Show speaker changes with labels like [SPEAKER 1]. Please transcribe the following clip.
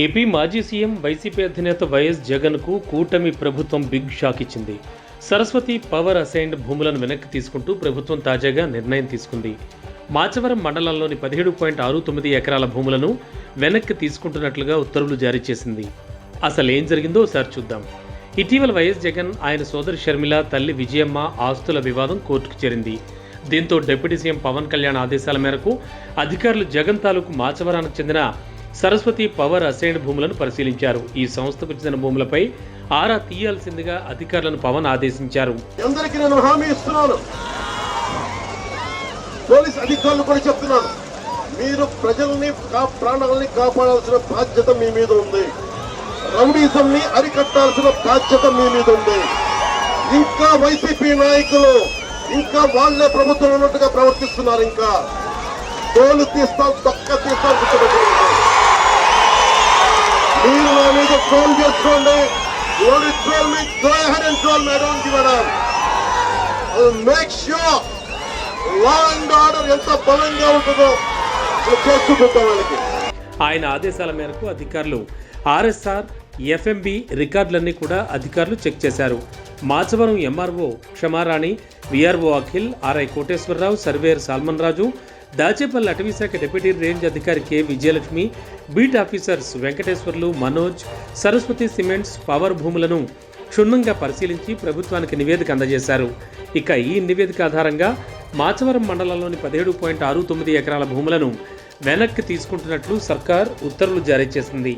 [SPEAKER 1] AP మాజీ CM YCP అధినేత YS జగన్కు కూటమి ప్రభుత్వం బిగ్ షాక్ ఇచ్చింది. సరస్వతి పవర్ అసైన్డ్ భూములను వెనక్కి తీసుకుంటూ ప్రభుత్వం తాజాగా నిర్ణయం తీసుకుంది. మాచవరం మండలంలోని పదిహేడు పాయింట్ ఆరు తొమ్మిది ఎకరాల భూములను వెనక్కి తీసుకుంటున్నట్లుగా ఉత్తర్వులు జారీ చేసింది. అసలు ఏం జరిగిందో ఒకసారి చూద్దాం. ఇటీవల వైఎస్ జగన్ ఆయన సోదరి షర్మిల తల్లి విజయమ్మ ఆస్తుల వివాదం కోర్టుకు చేరింది. దీంతో డిప్యూటీ సీఎం పవన్ కళ్యాణ్ ఆదేశాల మేరకు అధికారులు జగన్ తాలూకు మాచవరానికి చెందిన సరస్వతి పవర్ అసైన్డ్ భూములను పరిశీలించారు. ఈ సంస్థకు చెందిన భూములపై ఆరా తీయాల్సిందిగా అధికారులను పవన్ ఆదేశించారు.
[SPEAKER 2] అందరికీ నేను హామీ ఇస్తున్నాను. పోలీస్ అధికారులు కూడా చెప్తున్నాను మీరు ప్రజల్ని కా ప్రాణాలని కాపాడాల్సిన బాధ్యత మీ మీద ఉంది. రౌడీజం ని అరికట్టాల్సిన బాధ్యత మీ మీద ఉంది. ఇంకా వైసీపీ నాయకులు ఇంకా వాళ్ళే ప్రభుత్వం ఉన్నట్టుగా ప్రవర్తిస్తున్నారు ఇంకా. తోలు తీస్తాం తొక్క తీస్తాం గుర్తుపెట్టుకోండి మీరు నా మీద ట్రోల్ చేసుకోండి ఓడి troll me go ahead and troll me don't give up make sure law and order ఎంత బలంగా ఉంటుందో అది చేస్తూ వాళ్ళకి.
[SPEAKER 1] ఆయన ఆదేశాల మేరకు అధికారులు ఆర్ఎస్ఆర్ ఎఫ్ఎంబి రికార్డులన్నీ కూడా అధికారులు చెక్ చేశారు. Machavaram MRO Kshamarani VRO Akhil RI Koteswararao surveyor Solomon Raju Dachepalli అటవీశాఖ డిప్యూటీ రేంజ్ అధికారి K Vijayalakshmi beat officers Venkateswarlu Manoj Saraswathi cements power భూములను క్షుణ్ణంగా పరిశీలించి ప్రభుత్వానికి నివేదిక అందజేశారు. ఇక ఈ నివేదిక ఆధారంగా మాచవరం మండలంలోని పదిహేడు పాయింట్ ఆరు తొమ్మిది ఎకరాల భూములను వెనక్కి తీసుకుంటున్నట్లు సర్కార్ ఉత్తర్వులు జారీ చేసింది.